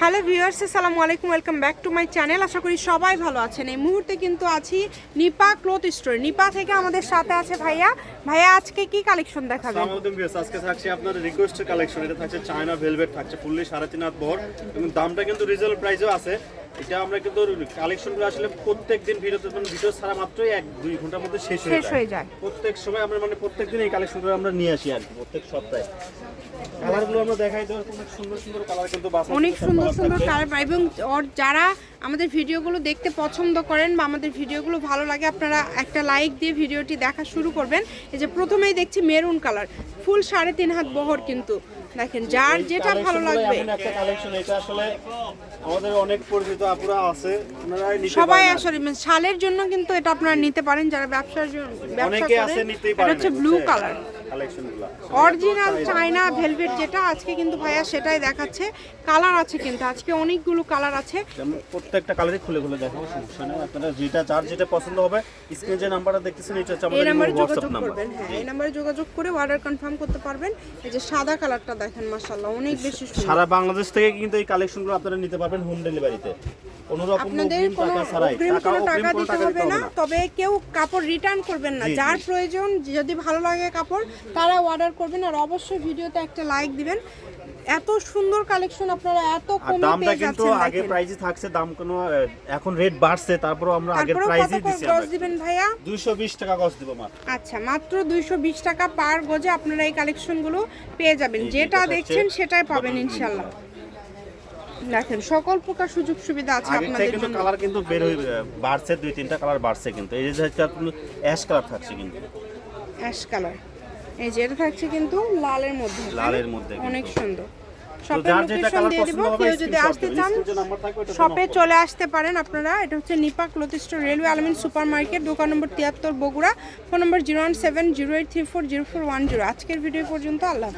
Hello viewers, আসসালামু আলাইকুম, welcome back to my channel. আশা করি সবাই ভালো আছেন। এই মুহূর্তে কিন্তু আছি নিপা ক্লথ স্টোর। নিপা থেকে আমাদের সাথে আছে ভাইয়া। ভাইয়া, আজকে কি কালেকশন দেখাবে আজকে থাকছে আপনার রিকোয়েস্টের কালেকশন। এটা থাকছে চায়না ভেলভেট, থাকছে ফুললি সাড়ে তিন হাত বহর এবং দামটা কিন্তু রিজনেবল প্রাইসেও আছে। এটা আমরা কিন্তু কালেকশনগুলো আসলে প্রত্যেক দিন ভিডিওতে মানে ভিডিও ছাড়া মাত্রই এক দুই ঘণ্টার মধ্যে শেষ হয়ে যায়। প্রত্যেক সময় আমরা মানে প্রত্যেক দিন এই কালেকশনগুলো আমরা নিয়ে আসি আর প্রত্যেক সপ্তাহে কালারগুলো আমরা দেখাই দেবো অনেক সুন্দর সুন্দর কালার কিন্তু অনেক সুন্দর সুন্দর। কালার এবং ওর যারা আমাদের ভিডিওগুলো দেখতে পছন্দ করেন বা আমাদের ভিডিওগুলো ভালো লাগে আপনারা একটা লাইক দিয়ে ভিডিওটি দেখা শুরু করবেন এই যে প্রথমেই দেখছি মেরুন কালার ফুল সাড়ে তিন হাত বহর কিন্তু দেখেন যার যেটা ভালো লাগবে একটা কালেকশন এটা আসলে আমাদের অনেক পরিচিত আপুরা আছে ওনারাই নিতে সবাই। আসলে মানে শালের জন্য কিন্তু এটা আপনারা নিতে পারেন যারা ব্যবসার জন্য ব্যবসা অনেকে আছে করেন নিতেই এটা হচ্ছে blue colour original China velvet যেটা আজকে কিন্তু ভাইয়া সেটাই দেখাচ্ছে। কালার আছে কিন্তু আজকে অনেকগুলো কালার আছে। প্রত্যেকটা কালারই খুলে খুলে দেখাবো সমস্যা নেই। আপনারা যেটা যার যেটা পছন্দ হবে স্ক্রিনে যে নাম্বারটা দেখতেছেন এটা হচ্ছে আমাদের নাম্বারে হোয়াটসঅ্যাপ যোগাযোগ নাম্বার হ্যাঁ এই নাম্বারে যোগাযোগ করে অর্ডার কনফার্ম করতে পারবেন। এই যে সাদা কালারটা দেখেন মাশাআল্লাহ অনেক বেশি সুন্দর। সারা বাংলাদেশ থেকে কিন্তু এই কালেকশনগুলো আপনারা নিতে পারবেন হোম ডেলিভারিতে কোনো রকম টাকা ছাড়াই দিতে হবে না তবে কেউ কাপড় রিটার্ন করবেন না। যার প্রয়োজন যদি ভালো লাগে কাপড় তারা অর্ডার করবেন আর অবশ্যই ভিডিওতে একটা লাইক দিবেন। এত সুন্দর কালেকশন আপনারা এত কমে দামটা কিন্তু আগে প্রাইসই থাকছে দাম কোনো এখন রেট বাড়ছে তারপরেও আমরা প্রাইসই করে দিছি গজ দিবেন ভাইয়া? 220 টাকা গজ দিব মাত্র। আচ্ছা মাত্র দুইশো বিশ টাকা পার গজে আপনারা এই কালেকশনগুলো পেয়ে যাবেন। যেটা দেখছেন সেটাই পাবেন ইনশাল্লাহ দেখেন সকল প্রকার সুযোগ সুবিধা আছে আগে আপনাদের কিন্তু কালার কিন্তু বের হয়ে বাড়ছে দুই তিনটা কালার বাড়ছে কিন্তু। এই যে অ্যাশ কালার থাকছে কিন্তু। অ্যাশ কালার এই যে এটা থাকছে কিন্তু লালের মধ্যে লালের মধ্যে অনেক সুন্দর। শপের লোকেশন দিয়ে দিব কেউ যদি আসতে চান শপে চলে আসতে পারেন আপনারা। এটা হচ্ছে Nipa cloth store railway Almin supermarket দোকান নম্বর তিয়াত্তর বগুড়া ফোন নম্বর zero one seven zero eight three four zero four one zero. আজকের ভিডিও পর্যন্ত আল্লাহ।